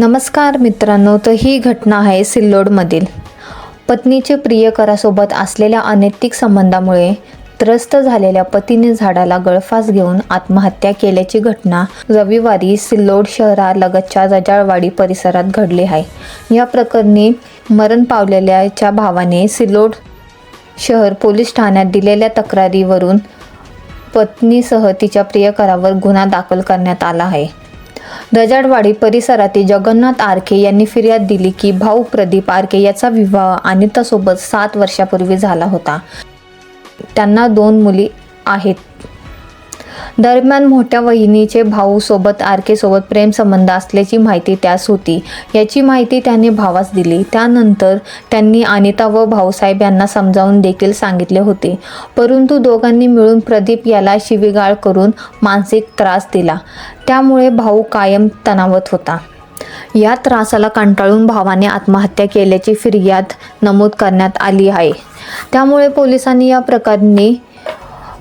नमस्कार मित्रांनो तर ही घटना आहे सिल्लोडमधील. पत्नीचे प्रियकरासोबत असलेल्या अनैतिक संबंधामुळे त्रस्त झालेल्या पतीने झाडाला गळफास घेऊन आत्महत्या केल्याची घटना रविवारी सिल्लोड शहरालगतच्या रजाळवाडी परिसरात घडली आहे. या प्रकरणी मरण पावलेल्याच्या भावाने सिल्लोड शहर पोलीस ठाण्यात दिलेल्या तक्रारीवरून पत्नीसह तिच्या प्रियकरावर गुन्हा दाखल करण्यात आला आहे. दजाडवाडी परिसरातील जगन्नाथ आरके यांनी फिर्याद दिली की भाऊ प्रदीप आरके याचा विवाह अनितासोबत सात वर्षापूर्वी झाला होता. त्यांना दोन मुली आहेत. दरम्यान मोठ्या वहिनीचे भाऊ सोबत आरके सोबत प्रेमसंबंध असल्याची माहिती त्यास होती. याची माहिती त्यांनी भावास दिली. त्यानंतर त्यांनी अनिता व भाऊसाहेब यांना समजावून देखील सांगितले होते. परंतु दोघांनी मिळून प्रदीप याला शिवीगाळ करून मानसिक त्रास दिला. त्यामुळे भाऊ कायम तणावत होता. या त्रासाला कंटाळून भावाने आत्महत्या केल्याची फिर्याद नमूद करण्यात आली आहे. त्यामुळे पोलिसांनी या प्रकरणी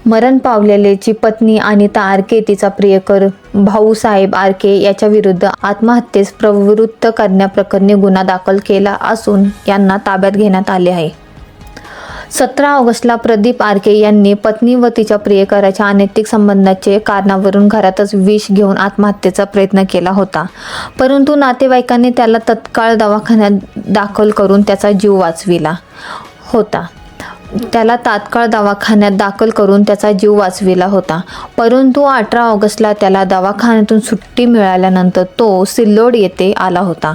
मरण पावलेल्याची पत्नी अनिता आरके तिचा प्रियकर. भाऊसाहेब आरके याच्या विरुद्ध आत्महत्येस प्रवृत्त करण्याप्रकरणी गुन्हा दाखल केला असून यांना ताब्यात घेण्यात आले आहे. सतरा ऑगस्टला प्रदीप आरके यांनी पत्नी व तिच्या प्रियकराच्या अनैतिक संबंधाचे कारणावरून घरातच विष घेऊन आत्महत्येचा प्रयत्न केला होता. परंतु नातेवाईकांनी त्याला तत्काळ दवाखान्यात दाखल करून त्याचा जीव वाचविला होता. त्याला तात्काळ दवाखान्यात दाखल करून त्याचा जीव वाचविला होता. परंतु अठरा ऑगस्टला त्याला दवाखान्यातून सुट्टी मिळाल्यानंतर तो सिल्लोड येथे आला होता.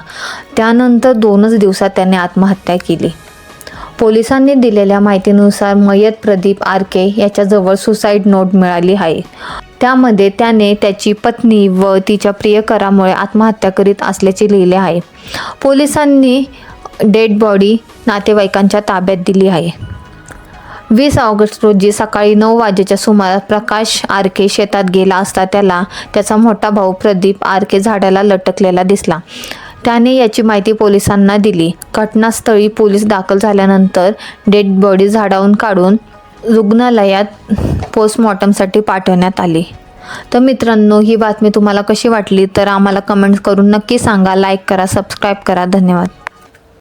त्यानंतर दोनच दिवसात त्याने आत्महत्या केली. पोलिसांनी दिलेल्या माहितीनुसार मयत प्रदीप आरके याच्याजवळ सुसाईड नोट मिळाली आहे. त्यामध्ये त्याने त्याची पत्नी व तिच्या प्रियकरामुळे आत्महत्या करीत असल्याचे लिहिले आहे. पोलिसांनी डेड बॉडी नातेवाईकांच्या ताब्यात दिली आहे. वीस ऑगस्ट रोजी सकाळी नऊ वाजेच्या सुमारास प्रकाश आरके शेतात गेला असता त्याला त्याचा मोठा भाऊ प्रदीप आरके झाडाला लटकलेला दिसला. त्याने याची माहिती पोलिसांना दिली. घटनास्थळी पोलीस दाखल झाल्यानंतर डेड बॉडी झाडावून काढून रुग्णालयात पोस्टमॉर्टमसाठी पाठवण्यात आली. तर मित्रांनो ही बातमी तुम्हाला कशी वाटली? तर आम्हाला कमेंट्स करून नक्की सांगा. लाईक करा सबस्क्राईब करा. धन्यवाद.